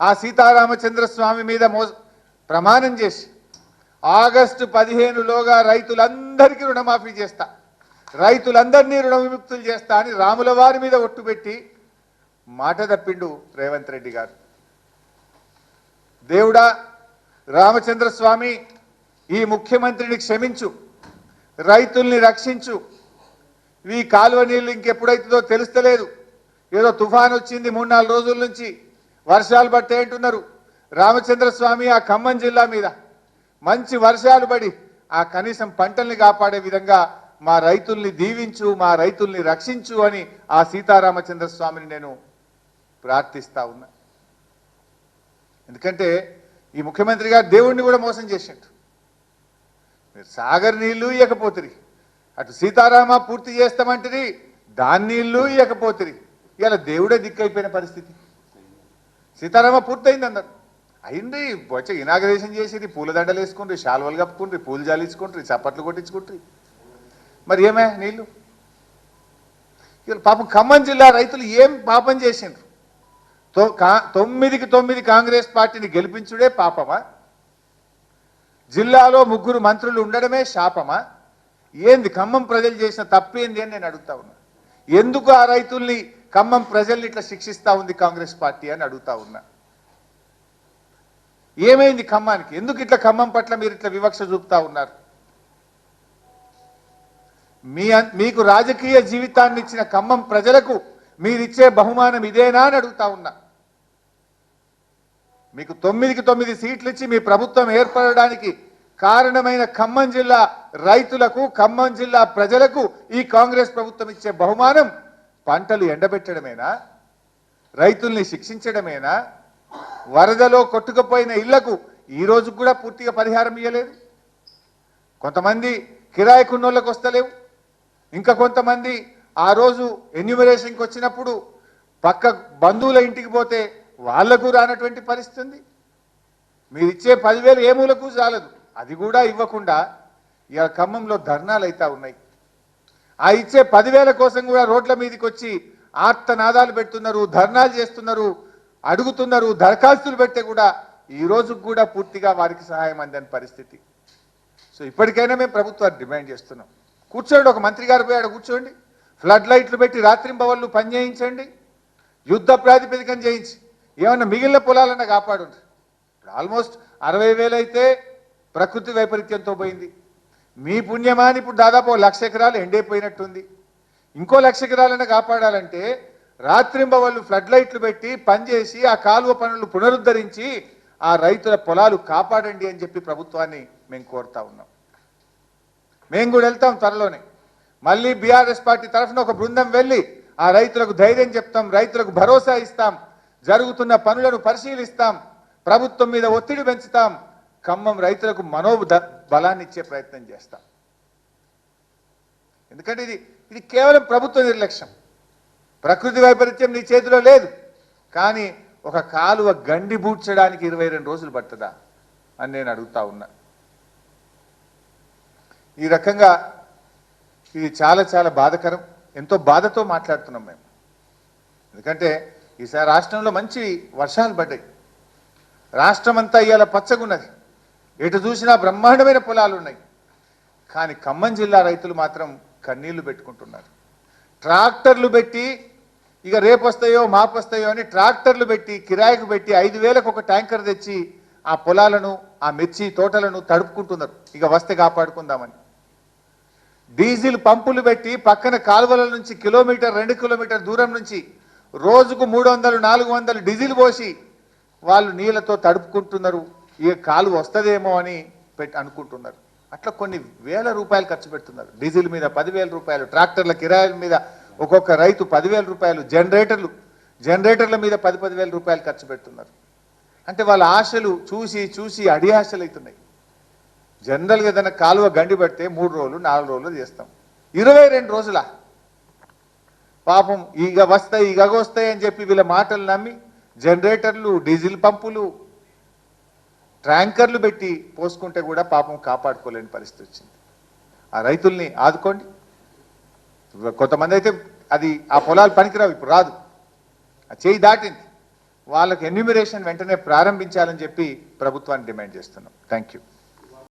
ఆ సీతారామచంద్ర స్వామి మీద మో ప్రమాణం చేసి ఆగస్టు పదిహేనులోగా రైతులందరికీ రుణమాఫీ చేస్తా. రైతులందరినీ రుణ విముక్తులు చేస్తా అని రాముల వారి మీద ఒట్టు పెట్టి మాట తప్పిండు రేవంత్ రెడ్డి గారు. దేవుడా రామచంద్ర స్వామి ఈ ముఖ్యమంత్రిని క్షమించు రైతుల్ని రక్షించు. ఈ కాలువ నీళ్ళు ఇంకెప్పుడైతుందో తెలుస్తలేదు. ఏదో తుఫాన్ వచ్చింది మూడు నాలుగు రోజుల నుంచి. వర్షాలు పడితే ఏంటున్నారు రామచంద్ర స్వామి ఆ ఖమ్మం జిల్లా మీద. మంచి వర్షాలు పడి ఆ కనీసం పంటల్ని కాపాడే విధంగా మా రైతుల్ని దీవించు మా రైతుల్ని రక్షించు అని ఆ సీతారామచంద్ర స్వామిని నేను ప్రార్థిస్తా ఉన్నా. ఎందుకంటే ఈ ముఖ్యమంత్రి గారు దేవుణ్ణి కూడా మోసం చేసిండు. మీరు సాగర్ నీళ్ళు ఇవ్వకపోతుంది అటు సీతారామ పూర్తి చేస్తామంటది దాని నీళ్ళు ఇవ్వకపోతుంది ఇలా దేవుడే దిక్కైపోయిన పరిస్థితి. సీతారామ పూర్తయింది అన్నారు. అయింది వచ్చి ఇనాగరేషన్ చేసేది పూలదండలు వేసుకుంటారు శాల్వలు కప్పుకుంటారు పూలు జాలించుకుంటారు చప్పట్లు కొట్టించుకుంటారు మరి ఏమే నీళ్ళు? ఇవాళ పాపం ఖమ్మం జిల్లా రైతులు ఏం పాపం చేసిండ్రు? తొమ్మిదికి తొమ్మిది కాంగ్రెస్ పార్టీని గెలిపించుడే పాపమా? జిల్లాలో ముగ్గురు మంత్రులు ఉండడమే శాపమా? ఏంది ఖమ్మం ప్రజలు చేసిన తప్పేంది అని నేను అడుగుతా ఉన్నా. ఎందుకు ఆ రైతుల్ని ఖమ్మం ప్రజల్ని ఇట్లా శిక్షిస్తూ ఉంది కాంగ్రెస్ పార్టీ అని అడుగుతా ఉన్నా. ఏమైంది ఖమ్మానికి? ఎందుకు ఇట్లా ఖమ్మం పట్ల మీరు ఇట్లా వివక్ష చూపుతా ఉన్నారు? మీ మీకు రాజకీయ జీవితాన్ని ఇచ్చిన ఖమ్మం ప్రజలకు మీరిచ్చే బహుమానం ఇదేనా అని అడుగుతా ఉన్నా. మీకు తొమ్మిదికి తొమ్మిది సీట్లు ఇచ్చి మీ ప్రభుత్వం ఏర్పడడానికి కారణమైన ఖమ్మం జిల్లా రైతులకు ఖమ్మం జిల్లా ప్రజలకు ఈ కాంగ్రెస్ ప్రభుత్వం ఇచ్చే బహుమానం పంటలు ఎండబెట్టడమేనా? రైతుల్ని శిక్షించడమేనా? వరదలో కొట్టుకుపోయిన ఇళ్ళకు ఈ కూడా పూర్తిగా పరిహారం ఇవ్వలేదు కొంతమంది కిరాయి కున్నోళ్ళకి వస్తలేవు. ఇంకా కొంతమంది ఆ రోజు ఎన్యూమరేషన్కి వచ్చినప్పుడు పక్క బంధువుల ఇంటికి పోతే వాళ్ళకు రానటువంటి పరిస్థితి ఉంది. మీరు ఇచ్చే పదివేలు ఏ మూలకు చాలదు. అది కూడా ఇవ్వకుండా ఇక ఖమ్మంలో ధర్నాలు అయితే ఉన్నాయి. ఆ ఇచ్చే పదివేల కోసం కూడా రోడ్ల మీదకి వచ్చి ఆర్తనాదాలు పెడుతున్నారు ధర్నాలు చేస్తున్నారు అడుగుతున్నారు దరఖాస్తులు పెడితే కూడా ఈ రోజు కూడా పూర్తిగా వారికి సహాయం అందని పరిస్థితి. సో ఇప్పటికైనా మేము ప్రభుత్వాన్ని డిమాండ్ చేస్తున్నాం. కూర్చోండి ఒక మంత్రి గారు పోయాడు కూర్చోండి. ఫ్లడ్ లైట్లు పెట్టి రాత్రింబవళ్ళు పని చేయించండి. యుద్ధ ప్రాతిపదికన చేయించి. ఏమన్నా మిగిలిన పొలాలన్నా కాపాడు ఆల్మోస్ట్ అరవై వేలైతే ప్రకృతి వైపరీత్యంతో పోయింది. మీ పుణ్యమాని ఇప్పుడు దాదాపు లక్ష ఎకరాలు ఎండైపోయినట్టుంది. ఇంకో లక్ష ఎకరాలను కాపాడాలంటే రాత్రింబవళ్ళు ఫ్లడ్ లైట్లు పెట్టి పనిచేసి ఆ కాలువ పనులు పునరుద్ధరించి ఆ రైతుల పొలాలు కాపాడండి అని చెప్పి ప్రభుత్వాన్ని మేము కోరుతా ఉన్నాం. మేము కూడా వెళ్తాం త్వరలోనే. మళ్ళీ బీఆర్ఎస్ పార్టీ తరఫున ఒక బృందం వెళ్ళి ఆ రైతులకు ధైర్యం చెప్తాం రైతులకు భరోసా ఇస్తాం జరుగుతున్న పనులను పరిశీలిస్తాం ప్రభుత్వం మీద ఒత్తిడి పెంచుతాం ఖమ్మం రైతులకు మనో బలాన్ని ఇచ్చే ప్రయత్నం చేస్తాం. ఎందుకంటే ఇది ఇది కేవలం ప్రభుత్వ నిర్లక్ష్యం. ప్రకృతి వైపరీత్యం నీ చేతిలో లేదు. కానీ ఒక కాలువ గండి బూడ్చడానికి ఇరవై రెండు రోజులు పడుతుందా అని నేను అడుగుతా ఉన్నా. ఈ రకంగా ఇది చాలా చాలా బాధకరం. ఎంతో బాధతో మాట్లాడుతున్నాం మేము. ఎందుకంటే ఈసారి రాష్ట్రంలో మంచి వర్షాలు పడ్డాయి. రాష్ట్రం అంతా ఇవాళ పచ్చగున్నది. ఎటు చూసినా బ్రహ్మాండమైన పొలాలు ఉన్నాయి. కానీ ఖమ్మం జిల్లా రైతులు మాత్రం కన్నీళ్ళు పెట్టుకుంటున్నారు. ట్రాక్టర్లు పెట్టి ఇక రేపు వస్తాయో మాపు వస్తాయో అని ట్రాక్టర్లు పెట్టి కిరాయికి పెట్టి ఐదు వేలకు ఒక ట్యాంకర్ తెచ్చి ఆ పొలాలను ఆ మిర్చి తోటలను తడుపుకుంటున్నారు. ఇక వస్తే కాపాడుకుందామని. డీజిల్ పంపులు పెట్టి పక్కన కాలువల నుంచి కిలోమీటర్ రెండు కిలోమీటర్ దూరం నుంచి రోజుకు మూడు వందలు నాలుగు వందలు డీజిల్ పోసి వాళ్ళు నీళ్ళతో తడుపుకుంటున్నారు. ఈ కాలువ వస్తుందేమో అని పెట్టి అనుకుంటున్నారు. అట్లా కొన్ని వేల రూపాయలు ఖర్చు పెడుతున్నారు. డీజిల్ మీద పదివేల రూపాయలు ట్రాక్టర్ల కిరాయిల మీద ఒక్కొక్క రైతు పదివేల రూపాయలు జనరేటర్లు జనరేటర్ల మీద పది పదివేల రూపాయలు ఖర్చు పెడుతున్నారు. అంటే వాళ్ళ ఆశలు చూసి చూసి అడి ఆశలు అవుతున్నాయి జనరల్గా ఏదైనా కాలువ గండి పెడితే మూడు రోజులు నాలుగు రోజులు చేస్తాం. ఇరవై రెండు రోజుల? పాపం ఈగ వస్తాయి ఈగ వస్తాయి అని చెప్పి వీళ్ళ మాటలు నమ్మి జనరేటర్లు డీజిల్ పంపులు ట్యాంకర్లు పెట్టి పోసుకుంటే కూడా పాపం కాపాడుకోలేని పరిస్థితి వచ్చింది. ఆ రైతుల్ని ఆదుకోండి. కొంతమంది అయితే అది ఆ పొలాలు పనికిరావు ఇప్పుడు రాదు. ఆ చేయి దాటింది. వాళ్ళకి ఎన్యూమిరేషన్ వెంటనే ప్రారంభించాలని చెప్పి ప్రభుత్వాన్ని డిమాండ్ చేస్తున్నాం. Thank you